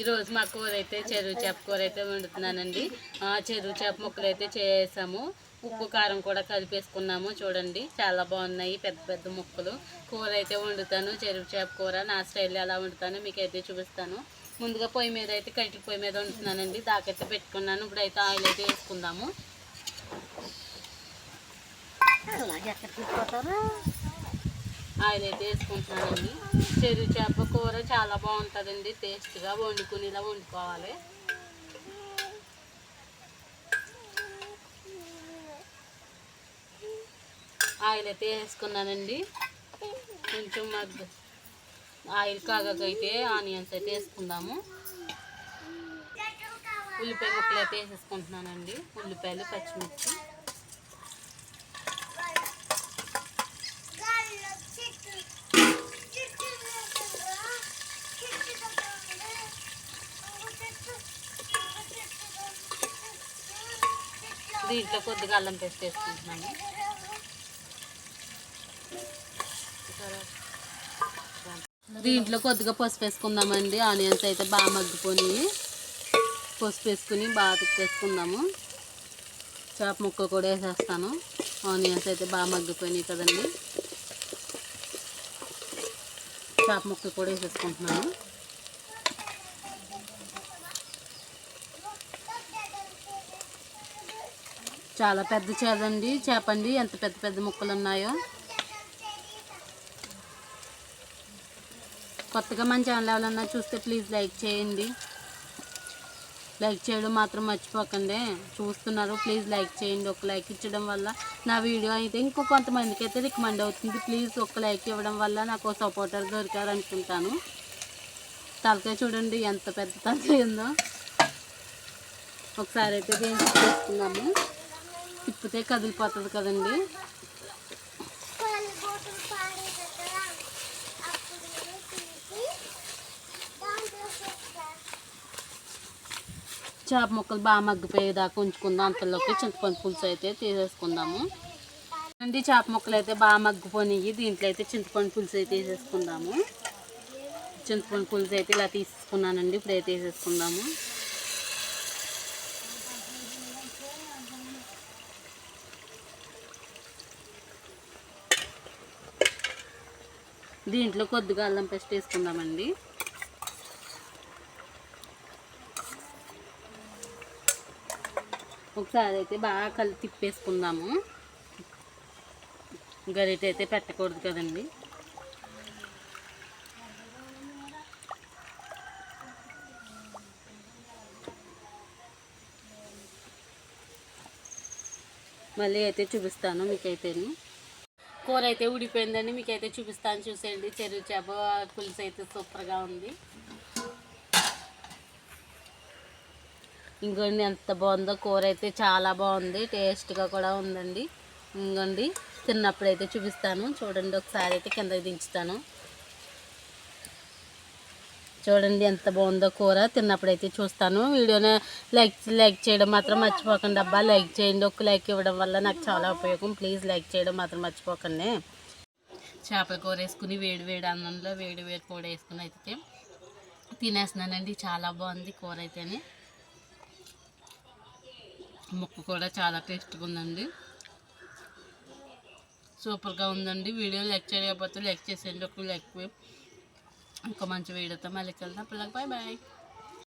ఈరోజు మా కూర అయితే చెరువు చేప కూర అయితే వండుతున్నానండి చెరువు చేప ముక్కలు అయితే చేసాము. ఉప్పు కారం కూడా కలిపేసుకున్నాము. చూడండి చాలా బాగున్నాయి పెద్ద పెద్ద ముక్కలు. కూర అయితే వండుతాను చెరువు చేప కూర నా స్టైల్లో ఎలా వండుతాను మీకు అయితే చూపిస్తాను. ముందుగా పొయ్యి మీద అయితే కట్టి పొయ్యి మీద వండుతున్నానండి. దాకైతే పెట్టుకున్నాను. ఇప్పుడైతే ఆయిల్ అయితే వేసుకుందాము. అలాగే ఆయిల్ అయితే వేసుకుంటున్నానండి. చెరువు చేప కూర చాలా బాగుంటుందండి. టేస్ట్గా వండుకునేలా వండుకోవాలి. ఆయిల్ అయితే వేసుకున్నానండి. కొంచెం మగ్గ. ఆయిల్ కాగకైతే ఆనియన్స్ అయితే వేసుకుందాము. ఉల్లిపాయ ముక్కలు అయితే వేసేసుకుంటున్నానండి. ఉల్లిపాయలు పచ్చిమిర్చి. దీంట్లో కొద్దిగా అల్లం పేస్ట్ వేసుకుంటున్నాను దీంట్లో కొద్దిగా పసుపు వేసుకుందామండి. ఆనియన్స్ అయితే బాగా మగ్గిపోయి పసుపు వేసుకుని బాగా తిప్పేసుకుందాము. చేప ముక్క కూడా వేసేస్తాను. ఆనియన్స్ అయితే బాగా మగ్గిపోయినాయి కదండి. చేప ముక్క కూడా వేసేసుకుంటున్నాను. చాలా పెద్ద చేదండి చేపండి. ఎంత పెద్ద పెద్ద ముక్కలు ఉన్నాయో కొత్తగా మన ఛానల్ ఎవరన్నా చూస్తే ప్లీజ్ లైక్ చేయండి. లైక్ చేయడం మాత్రం మర్చిపోకండి. చూస్తున్నారు. ప్లీజ్ లైక్ చేయండి. ఒక లైక్ ఇచ్చడం వల్ల నా వీడియో అయితే ఇంకో కొంతమందికి అయితే రికమెండ్ అవుతుంది. ప్లీజ్ ఒక లైక్ ఇవ్వడం వల్ల నాకు సపోర్టర్ దొరికారు అనుకుంటాను. తలకాయ చూడండి. ఎంత పెద్ద తలకాయ ఉందో. ఒకసారి అయితే దీన్ని చేసుకున్నాము తిప్పితే కదిలిపోతుంది కదండి. చేప ముక్కలు బాగా మగ్గిపోయేదాకా ఉంచుకుందాం. అంతలోకి చింతపండు పులుసు అయితే తీసేసుకుందాము. అండి చేప ముక్కలు అయితే బాగా మగ్గిపోయినాయి దీంట్లో అయితే చింతపండు పులుసు అయితే తీసేసుకుందాము చింతపండు పులుసు అయితే ఇలా తీసుకున్నానండి ఇప్పుడైతే తీసేసుకుందాము దీంట్లో కొద్దిగా అల్లం పేస్ట్ వేసుకుందామండి. ఒకసారి అయితే బాగా కలిపి తిప్పేసుకుందాము. గరిట అయితే పెట్టకూడదు కదండి. మళ్ళీ అయితే చూపిస్తాను మీకైతేనే. కూర అయితే ఉడిపోయిందండి మీకైతే చూపిస్తాను. చూసేయండి. చెరువు చేప పులుసు అయితే సూపర్గా ఉంది. ఇంకోండి ఎంత బాగుందో కూర అయితే చాలా బాగుంది. టేస్ట్గా కూడా ఉందండి. ఇంకోండి తిన్నప్పుడు అయితే చూపిస్తాను. చూడండి ఒకసారి అయితే కిందకి దించుతాను. చూడండి ఎంత బాగుందో కూర. తిన్నప్పుడైతే చూస్తాను. వీడియోని లైక్ లైక్ చేయడం మాత్రం మర్చిపోకండి అబ్బా. లైక్ చేయండి. ఒక లైక్ ఇవ్వడం వల్ల నాకు చాలా ఉపయోగం. ప్లీజ్ లైక్ చేయడం మాత్రం మర్చిపోకండి. చేపల కూర వేసుకుని వేడి వేడి అన్నంలో వేడి వేడి కూర వేసుకుని అయితే తినేస్తున్నానండి. చాలా బాగుంది కూర అయితేనే. ముక్క కూడా చాలా టేస్ట్గా ఉందండి. సూపర్గా ఉందండి. వీడియో లైక్ చేయకపోతే లైక్ చేసేయండి. ఒక లైక్ ఇంకో మంచి వీడియోతో మళ్ళీ వెళ్దాం పిల్లలకి బాయ్ బాయ్